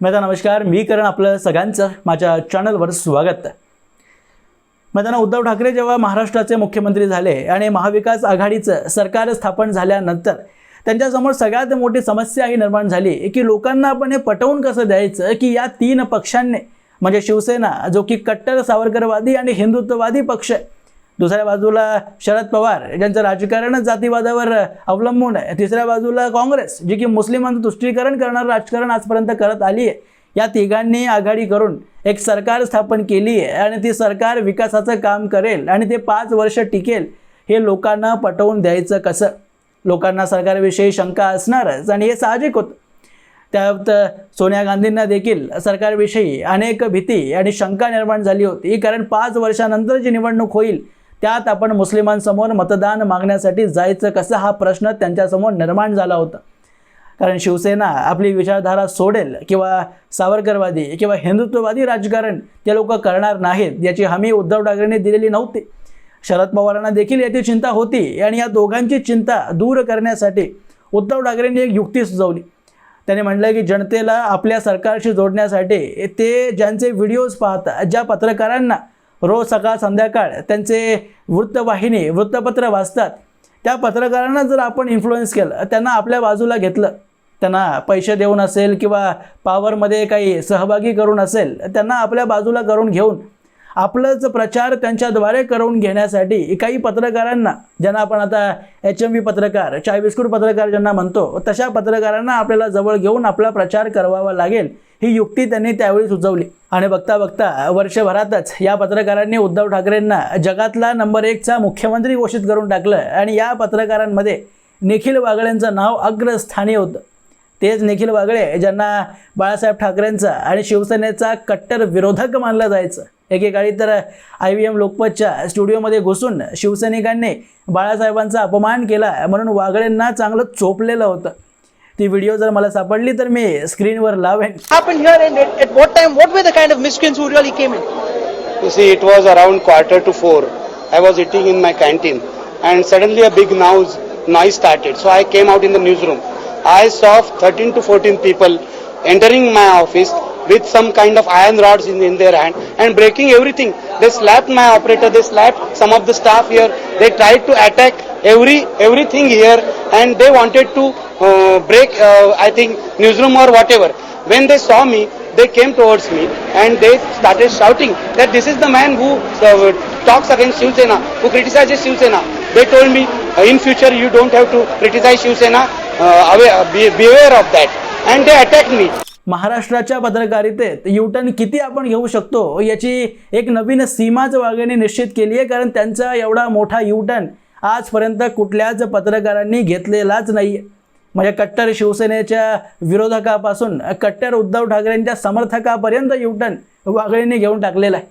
मैदा नमस्कार. मी करण आपलं सगळ्यांचं माझ्या चॅनलवर स्वागत. मैदाना उद्धव ठाकरे जेव्हा महाराष्ट्राचे मुख्यमंत्री झाले आणि महाविकास आघाडीचं सरकार स्थापन झाल्यानंतर त्यांच्यासमोर सगळ्यात मोठी समस्या ही निर्माण झाली की लोकांना आपण हे पटवून कसं द्यायचं की या तीन पक्षांनी म्हणजे शिवसेना जो की कट्टर सावरकरवादी आणि हिंदुत्ववादी पक्ष आहे दुसऱ्या बाजूला शरद पवार ज्यांचं राजकारणच जातीवादावर अवलंबून आहे. तिसऱ्या बाजूला काँग्रेस जी की मुस्लिमांचं तुष्टीकरण करणारं राजकारण आजपर्यंत करत आली आहे. या तिघांनी आघाडी करून एक सरकार स्थापन केली आहे आणि ती सरकार विकासाचं काम करेल आणि ते पाच वर्ष टिकेल हे लोकांना पटवून द्यायचं कसं? लोकांना सरकारविषयी शंका असणारच आणि हे साहजिक होतं. त्यात सोनिया गांधींना देखील सरकारविषयी अनेक भीती आणि शंका निर्माण झाली होती. कारण पाच वर्षानंतर जी निवडणूक होईल त्यात आपण मुस्लिमांसमोर मतदान मागण्यासाठी जायचं कसं हा प्रश्न त्यांच्यासमोर निर्माण झाला होता. कारण शिवसेना आपली विचारधारा सोडेल किंवा सावरकरवादी किंवा हिंदुत्ववादी राजकारण ते लोक करणार नाहीत याची हमी उद्धव ठाकरेंनी दिलेली नव्हती. शरद पवारांना देखील याची चिंता होती आणि या दोघांची चिंता दूर करण्यासाठी उद्धव ठाकरेंनी एक युक्ती सुचवली. त्याने म्हटलं की जनतेला आपल्या सरकारशी जोडण्यासाठी ते ज्यांचे व्हिडिओज पाहतात ज्या पत्रकारांना रोज सकाळ संध्याकाळ त्यांचे वृत्तवाहिनी वृत्तपत्र वाचतात. त्या पत्रकारांना जर आपण इन्फ्लुएन्स केलं त्यांना आपल्या बाजूला घेतलं त्यांना पैसे देऊन असेल किंवा पॉवरमध्ये काही सहभागी करून असेल त्यांना आपल्या बाजूला करून घेऊन आपलंच प्रचार त्यांच्याद्वारे करून घेण्यासाठी काही पत्रकारांना ज्यांना आपण आता एच एम व्ही पत्रकार चाय बिस्कुट पत्रकार ज्यांना म्हणतो तशा पत्रकारांना आपल्याला जवळ घेऊन आपला प्रचार करवावा लागेल ही युक्ती त्यांनी त्यावेळी सुचवली. आणि बघता बघता वर्षभरातच या पत्रकारांनी उद्धव ठाकरेंना जगातला नंबर एकचा मुख्यमंत्री घोषित करून टाकलं आणि या पत्रकारांमध्ये निखिल वागळेंचं नाव अग्रस्थानी होतं. तेच निखिल वागळे ज्यांना बाळासाहेब ठाकरेंचा आणि शिवसेनेचा कट्टर विरोधक मानलं जायचं. एकेकाळी तर आय व्ही एम लोकपतच्या स्टुडिओमध्ये घुसून शिवसैनिकांनी बाळासाहेबांचा अपमान केला म्हणून वागळेंना चांगलं चोपलेलं होतं. ती व्हिडिओ जर मला सापडली तर मी स्क्रीनवर लावेन. Quarter to four I was eating in my canteen and suddenly a big noise noise started so I came out in the news I saw thirteen to fourteen people entering my office with some kind of iron rods in, in their hand and breaking everything. They slapped my operator, they slapped some of the staff here. They tried to attack every everything here, and they wanted to uh, break, uh, I think, newsroom or whatever. When they saw me, they came towards me and they started shouting that this is the man who uh, talks against Shiv Sena, who criticizes Shiv Sena. They told me uh, in future you don't have to criticize Shiv Sena, uh, aware, be, beware of that. And they attacked me. महाराष्ट्राच्या पत्रकारितेत U-turn किती आपण घेऊ शकतो याची एक नवीन सीमाच वाघेने निश्चित केली आहे कारण त्यांचा एवढा मोठा युटर्न आजपर्यंत कुठल्याच पत्रकारांनी घेतलेलाच नाही. आहे म्हणजे कट्टर शिवसेनेच्या विरोधकापासून कट्टर उद्धव ठाकरेंच्या समर्थकापर्यंत युटर्न वागळेंनी घेऊन टाकलेला आहे.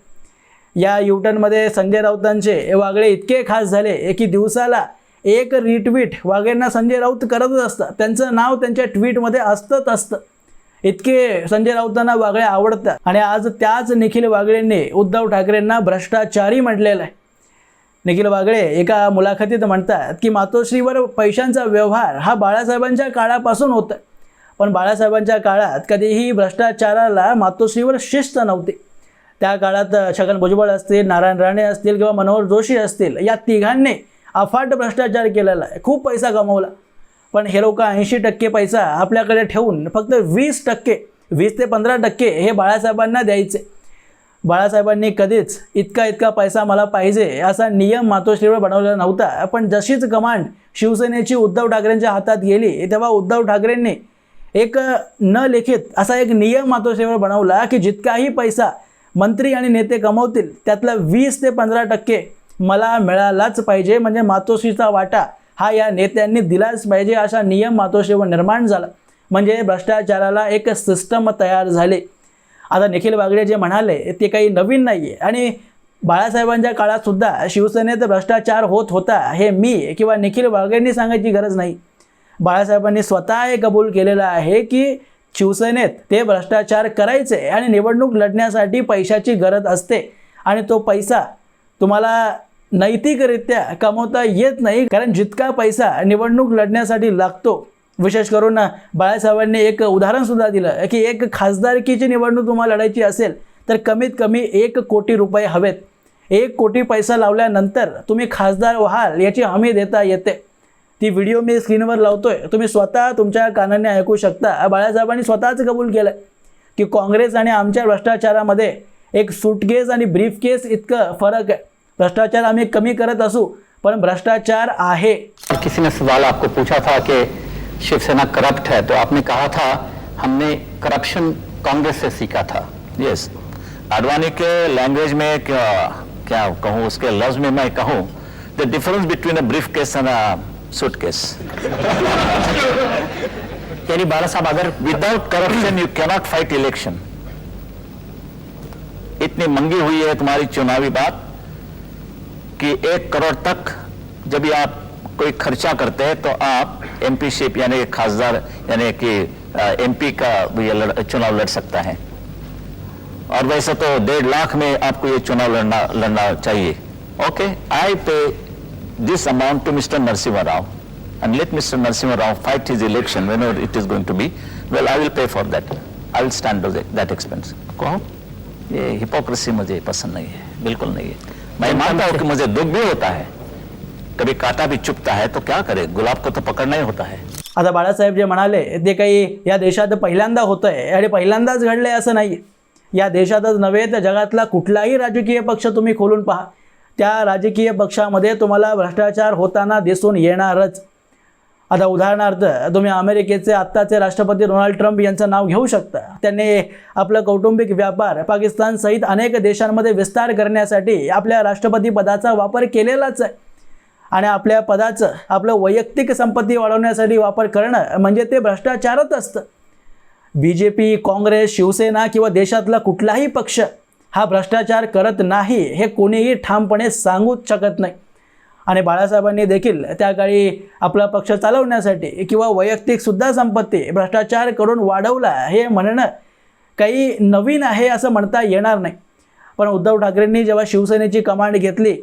या युटर्नमध्ये संजय राऊतांचे वागळे इतके खास झाले की दिवसाला एक रिट्वीट वागेंना संजय राऊत करतच असतात. त्यांचं नाव त्यांच्या ट्विटमध्ये असतंच असतं. इतके संजय राऊतांना वागळे आवडतात. आणि आज त्याच निखिल वागळेंनी उद्धव ठाकरेंना भ्रष्टाचारी म्हटलेलं आहे. निखिल वागळे एका मुलाखतीत म्हणतात की मातोश्रीवर पैशांचा व्यवहार हा बाळासाहेबांच्या काळापासून होता पण बाळासाहेबांच्या काळात कधीही भ्रष्टाचाराला मातोश्रीवर शिस्त नव्हती. त्या काळात छगन भुजबळ असतील नारायण राणे असतील किंवा मनोहर जोशी असतील या तिघांनी अफाट भ्रष्टाचार केलेला आहे. खूप पैसा कमवला पण हे लोक ऐंशी टक्के पैसा आपल्याकडे ठेवून फक्त वीस टक्के वीस ते पंधरा टक्के हे बाळासाहेबांना द्यायचे. बाळासाहेबांनी कधीच इतका इतका पैसा मला पाहिजे असा नियम मातोश्रीवर बनवलेला नव्हता. पण जशीच कमांड शिवसेनेची उद्धव ठाकरेंच्या हातात गेली तेव्हा उद्धव ठाकरेंनी एक न लिखित असा एक नियम मातोश्रीवर बनवला की जितकाही पैसा मंत्री आणि नेते कमवतील त्यातला वीस ते पंधरा टक्के मला मिळालाच पाहिजे. म्हणजे मातोश्रीचा वाटा हा या नेत्यांनी दिलाच पाहिजे असा नियम मातोश्रीवर निर्माण झाला. म्हणजे भ्रष्टाचाराला एक सिस्टम तयार झाले. आता निखिल वागडे जे म्हणाले ते काही नवीन नाही आहे आणि बाळासाहेबांच्या काळातसुद्धा शिवसेनेत भ्रष्टाचार होत होता हे मी किंवा निखिल वागडेंनी सांगायची गरज नाही. बाळासाहेबांनी स्वतः हे कबूल केलेलं आहे की शिवसेनेत ते भ्रष्टाचार करायचे आणि निवडणूक लढण्यासाठी पैशाची गरज असते. आणि तो पैसा तुम्हाला नैतिकरित्या कमवता येत नाही कारण जितका पैसा निवडणूक लढण्यासाठी लागतो विशेष करून बाळासाहेबांनी एक उदाहरणसुद्धा दिलं की एक खासदारकीची निवडणूक तुम्हाला लढायची असेल तर कमीत कमी एक कोटी रुपये हवेत. एक कोटी पैसा लावल्यानंतर तुम्ही खासदार व्हाल याची हमी देता येते. ती व्हिडिओ मी स्क्रीनवर लावतोय तुम्ही स्वतः तुमच्या कानाने ऐकू शकता. बाळासाहेबांनी स्वतःच कबूल केलं की काँग्रेस आणि आमच्या भ्रष्टाचारामध्ये एक सूटकेस आणि ब्रीफकेस इतकं फरक आहे. भ्रष्टाचार आम्ही कमी करत असू पण भ्रष्टाचार आहे. किसी ने सवाल आपको पूछा था कि शिवसेना करप्ट है तो आपने कहा था हमने करप्शन कांग्रेस से सीखा था। यस आडवाणी के लैंग्वेज में क्या क्या कहूँ उसके लफ्ज में मैं कहूँ the difference between a briefcase and a suitcase यानी बाला साहब अगर without corruption you cannot fight election इतनी मंगी हुई है तुम्हारी चुनावी बात कि एक करोड़ तक जब भी आप कोई खर्चा करते हैं तो आप एमपीशिप यानी खासदार यानी कि एमपी का ये लड़, चुनाव लड़ सकता है और वैसे तो डेढ़ लाख में आपको ये चुनाव लड़ना लड़ना चाहिए okay I pay this amount to mister Narasimha Rao and let Mr. Narasimha Rao fight his election whenever it is going to be, well, I will pay for that. I will stand to that- that expense. कहो ये hypocrisy मुझे पसंद नहीं है बिल्कुल नहीं है मैं मानता हूँ कि मुझे दुख भी होता है। कभी कांटा भी चुपता है तो क्या करे? गुलाब को तो पकड़ना ही होता है। आता बाळासाहेब जे म्हणाले ते काही या देशात पहिल्यांदा होतं आहे आणि पहिल्यांदाच घडलं आहे असं नाही. या देशातच नव्हे तर जगातला कुठलाही राजकीय पक्ष तुम्ही खोलून पहा. त्या राजकीय पक्षामध्ये तुम्हाला भ्रष्टाचार होताना दिसून येणारच. आता उदाहरणार्थ तुम्ही अमेरिकेचे आत्ताचे राष्ट्रपती डोनाल्ड ट्रम्प यांचं नाव घेऊ शकता. त्यांनी आपला कौटुंबिक व्यापार पाकिस्तानसहित अनेक देशांमध्ये विस्तार करण्यासाठी आपल्या राष्ट्रपती पदाचा वापर केलेलाच आहे. आणि आपल्या पदाचं आपलं वैयक्तिक संपत्ती वाढवण्यासाठी वापर करणं म्हणजे ते भ्रष्टाचारच असतं. B J P Congress Shiv Sena किंवा देशातला कुठलाही पक्ष हा भ्रष्टाचार करत नाही हे कोणीही ठामपणे सांगूच शकत नाही. आणि बाळासाहेबांनी देखील त्या काळी आपला पक्ष चालवण्यासाठी किंवा वैयक्तिकसुद्धा संपत्ती भ्रष्टाचार करून वाढवला हे म्हणणं काही नवीन आहे असं म्हणता येणार नाही. पण उद्धव ठाकरेंनी जेव्हा शिवसेनेची कमांड घेतली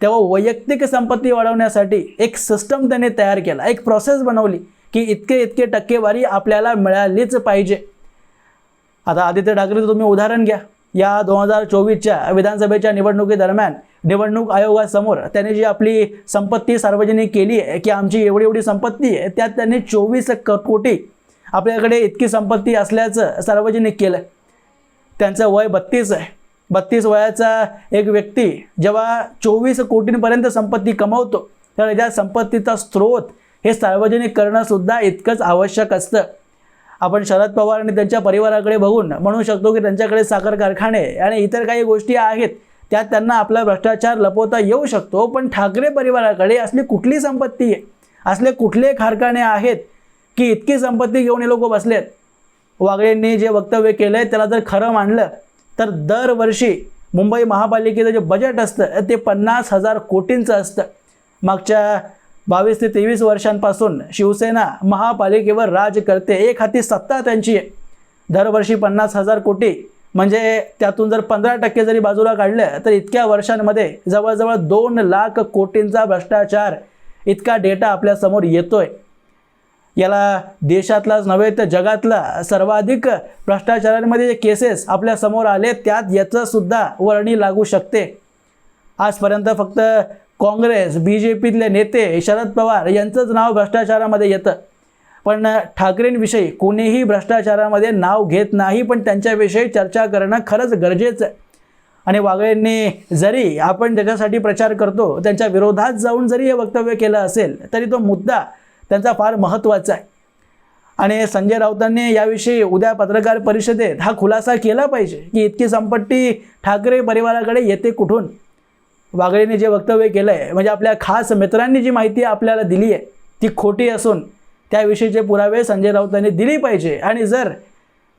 तेव्हा वैयक्तिक संपत्ती वाढवण्यासाठी एक सिस्टम त्यांनी तयार केला एक प्रोसेस बनवली की इतके इतके टक्केवारी आपल्याला मिळालीच पाहिजे. आता आदित्य ठाकरेचं तुम्ही उदाहरण घ्या. या दोन हजार चोवीसच्या विधानसभेच्या निवडणुकीदरम्यान निवडणूक आयोगासमोर त्यांनी जी आपली संपत्ती सार्वजनिक केली आहे की आमची एवढी एवढी संपत्ती आहे त्यात त्यांनी चोवीस क कोटी आपल्याकडे इतकी संपत्ती असल्याचं सार्वजनिक केलं त्यांचं वय बत्तीस आहे. बत्तीस वयाचा एक व्यक्ती जेव्हा चोवीस कोटींपर्यंत संपत्ती कमवतो तर त्या संपत्तीचा स्रोत हे सार्वजनिक करणंसुद्धा इतकंच आवश्यक असतं. आपण शरद पवार आणि त्यांच्या परिवाराकडे बघून म्हणू शकतो की त्यांच्याकडे साखर कारखाने आणि इतर काही गोष्टी आहेत त्यात त्यांना आपला भ्रष्टाचार लपवता येऊ शकतो पण ठाकरे परिवाराकडे असली कुठली संपत्ती आहे असले कुठले कारखाने आहेत की इतकी संपत्ती घेऊन हे लोक बसलेत? वागळेंनी जे वक्तव्य केलं आहे त्याला जर खरं मानलं तर दरवर्षी मुंबई महापालिकेचं जे बजेट असतं ते पन्नास हजार कोटींचं असतं. मागच्या बावीस ते तेवीस वर्षांपासून शिवसेना महापालिकेवर राज करते एक हाती सत्ता त्यांची आहे. दरवर्षी पन्नास हजार कोटी म्हणजे त्यातून जर पंधरा टक्के जरी बाजूला काढलं तर इतक्या वर्षांमध्ये जवळजवळ दोन लाख कोटींचा भ्रष्टाचार इतका डेटा आपल्यासमोर येतोय. याला देशातलाच नव्हे तर जगातला सर्वाधिक भ्रष्टाचारांमध्ये जे केसेस आपल्यासमोर आले त्यात याचंसुद्धा वर्णी लागू शकते. आजपर्यंत फक्त काँग्रेस बी जे पीतले नेते शरद पवार यांचंच नाव भ्रष्टाचारामध्ये येतं. पण ठाकरेंविषयी कोणीही भ्रष्टाचारामध्ये नाव घेत नाही पण त्यांच्याविषयी चर्चा करणं खरंच गरजेचं आहे. आणि वागळेंनी जरी आपण त्याच्यासाठी प्रचार करतो त्यांच्या विरोधात जाऊन जरी हे वक्तव्य केलं असेल तरी तो मुद्दा त्यांचा फार महत्त्वाचा आहे. आणि संजय राऊतांनी याविषयी उद्या पत्रकार परिषदेत हा खुलासा केला पाहिजे की इतकी संपत्ती ठाकरे परिवाराकडे येते कुठून? वागळेने जे वक्तव्य केलं आहे म्हणजे आपल्या खास मित्रांनी जी माहिती आपल्याला दिली आहे ती खोटी असून त्याविषयीचे पुरावे संजय राऊतांनी दिली पाहिजे. आणि जर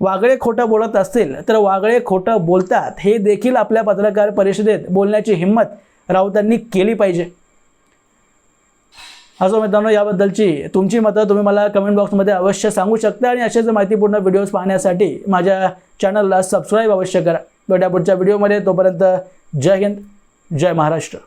वागळे खोटं बोलत असतील तर वागळे खोटं बोलतात. हे देखील आपल्या पत्रकार परिषदेत बोलण्याची हिंमत राऊतांनी केली पाहिजे. असो मित्रांनो याबद्दलची तुमची मतं तुम्ही मला कमेंट बॉक्समध्ये अवश्य सांगू शकता. आणि असेच माहितीपूर्ण व्हिडिओज पाहण्यासाठी माझ्या चॅनलला सबस्क्राईब अवश्य करा. भेटा पुढच्या व्हिडिओमध्ये तोपर्यंत जय हिंद जय महाराष्ट्र.